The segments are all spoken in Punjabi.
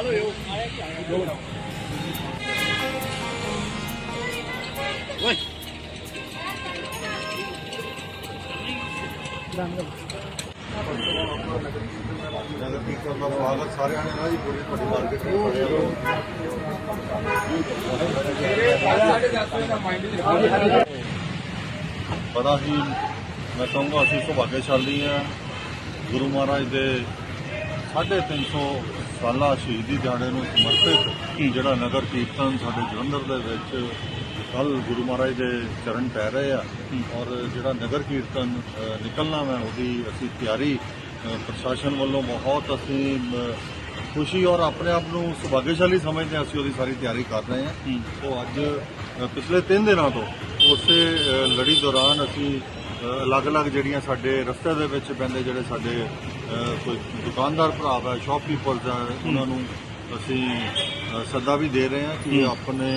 ਹੀ ਨਾਲ ਹੋਇਓ ਓਏ ਨਗਰ ਕੀਰਤਨ ਦਾ ਸਵਾਗਤ ਸਾਰਿਆਂ ਨੇ ਨਾ ਜੀ ਪੂਰੀ ਤੁਹਾਡੀ ਮਾਰਕੀਟ ਵਿੱਚ ਕਰਿਆ ਬੜਾ ਹੀ ਮੈਂ ਕਹੂੰਗਾ ਅਸੀਂ ਸੁਭਾਗਿਆਸ਼ਾਲੀ ਹਾਂ। ਗੁਰੂ ਮਹਾਰਾਜ ਦੇ 350 ਸਾਲਾ ਸ਼ਹੀਦੀ ਦਿਹਾੜੇ ਨੂੰ ਸਮਰਪਿਤ ਜਿਹੜਾ ਨਗਰ ਕੀਰਤਨ ਸਾਡੇ ਜਲੰਧਰ ਦੇ ਵਿੱਚ ਕੱਲ ਗੁਰੂ ਮਹਾਰਾਜ ਦੇ ਚਰਨ ਪੈ ਰਹੇ ਆ ਔਰ ਜਿਹੜਾ ਨਗਰ ਕੀਰਤਨ ਨਿਕਲਣਾ ਮੈਂ ਉਹਦੀ ਅਸੀਂ ਤਿਆਰੀ ਪ੍ਰਸ਼ਾਸਨ ਵੱਲੋਂ ਬਹੁਤ ਅਸੀਂ ਖੁਸ਼ੀ ਔਰ ਆਪਣੇ ਆਪ ਨੂੰ ਸੁਭਾਗਿਆਸ਼ਾਲੀ ਸਮਝਦੇ ਹਾਂ ਅਸੀਂ ਉਹਦੀ ਸਾਰੀ ਤਿਆਰੀ ਕਰ ਰਹੇ ਹਾਂ। ਉਹ ਅੱਜ ਪਿਛਲੇ 3 ਦਿਨਾਂ ਤੋਂ ਉਸੇ ਲੜੀ ਦੌਰਾਨ ਅਸੀਂ ਅਲੱਗ-ਅਲੱਗ ਜਿਹੜੀਆਂ ਸਾਡੇ ਰਸਤੇ ਦੇ ਵਿੱਚ ਪੈਂਦੇ ਜਿਹੜੇ ਸਾਡੇ ਕੋਈ ਦੁਕਾਨਦਾਰ ਭਰਾ ਹੈ ਸ਼ਾਪਕੀਪਰਸ ਹੈ ਉਹਨਾਂ ਨੂੰ ਅਸੀਂ ਸੱਦਾ ਵੀ ਦੇ ਰਹੇ ਹਾਂ ਕਿ ਆਪਣੇ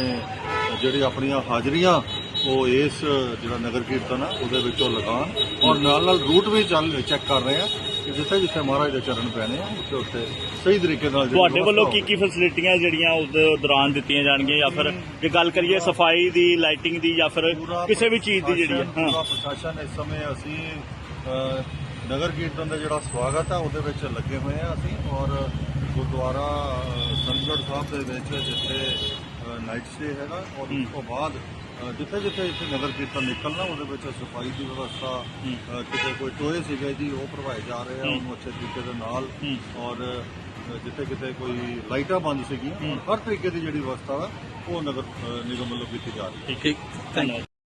ਜਿਹੜੀ ਆਪਣੀਆਂ ਹਾਜ਼ਰੀਆਂ ਉਹ ਇਸ ਜਿਹੜਾ ਨਗਰ ਕੀਰਤਨ ਆ ਉਹਦੇ ਵਿੱਚੋਂ ਲਗਾਉਣ। ਔਰ ਨਾਲ ਨਾਲ ਰੂਟ ਵੀ ਚੱਲ ਚੈੱਕ ਕਰ ਰਹੇ ਹਾਂ। ਕਿ ਜਿੱਥੇ ਜਿੱਥੇ ਮਹਾਰਾਜ ਦੇ ਚਰਨ ਪੈਣੇ ਆ ਉੱਥੇ ਉੱਥੇ ਸਹੀ ਤਰੀਕੇ ਨਾਲ ਤੁਹਾਡੇ ਵੱਲੋਂ ਕੀ ਕੀ ਫੈਸਿਲਿਟੀਆਂ ਜਿਹੜੀਆਂ ਉਸ ਦੌਰਾਨ ਦਿੱਤੀਆਂ ਜਾਣਗੀਆਂ ਜਾਂ ਫਿਰ ਜੇ ਗੱਲ ਕਰੀਏ ਸਫ਼ਾਈ ਦੀ ਲਾਈਟਿੰਗ ਦੀ ਜਾਂ ਫਿਰ ਕਿਸੇ ਵੀ ਚੀਜ਼ ਦੀ ਜਿਹੜੀ ਹੈ ਹਾਂ। ਪੂਰਾ ਪ੍ਰਸ਼ਾਸਨ ਇਸ ਸਮੇਂ ਅਸੀਂ ਨਗਰ ਕੀਰਤਨ ਦਾ ਜਿਹੜਾ ਸਵਾਗਤ ਹੈ ਉਹਦੇ ਵਿੱਚ ਲੱਗੇ ਹੋਏ ਆ ਅਸੀਂ ਔਰ ਗੁਰਦੁਆਰਾ ਅ, ਸੰਤਗੜ੍ਹ ਸਾਹਿਬ ਦੇ ਵਿੱਚ ਜਿੱਥੇ ਨਾਈਟ ਸਟੇ ਹੈਗਾ। ਔਰ ਉਸ ਤੋਂ ਬਾਅਦ ਜਿੱਥੇ ਜਿੱਥੇ ਇੱਥੇ ਨਗਰ ਕੀਰਤਨ ਨਿਕਲਣਾ ਉਹਦੇ ਵਿੱਚ ਸਫ਼ਾਈ ਦੀ ਵਿਵਸਥਾ ਕਿਤੇ ਕੋਈ ਟੋਏ ਸੀਗੇ ਜੀ ਉਹ ਭਰਵਾਏ ਜਾ ਰਹੇ ਆ ਉਹਨੂੰ ਅੱਛੇ ਤਰੀਕੇ ਦੇ ਨਾਲ। ਔਰ ਜਿੱਥੇ ਕਿਤੇ ਕੋਈ ਲਾਈਟਾਂ ਬੰਦ ਸੀਗੀਆਂ ਹਰ ਤਰੀਕੇ ਦੀ ਜਿਹੜੀ ਵਿਵਸਥਾ ਉਹ ਨਗਰ ਨਿਗਮ ਵੱਲੋਂ ਕੀਤੀ ਜਾ ਰਹੀ ਹੈ। ਠੀਕ ਧੰਨਵਾਦ।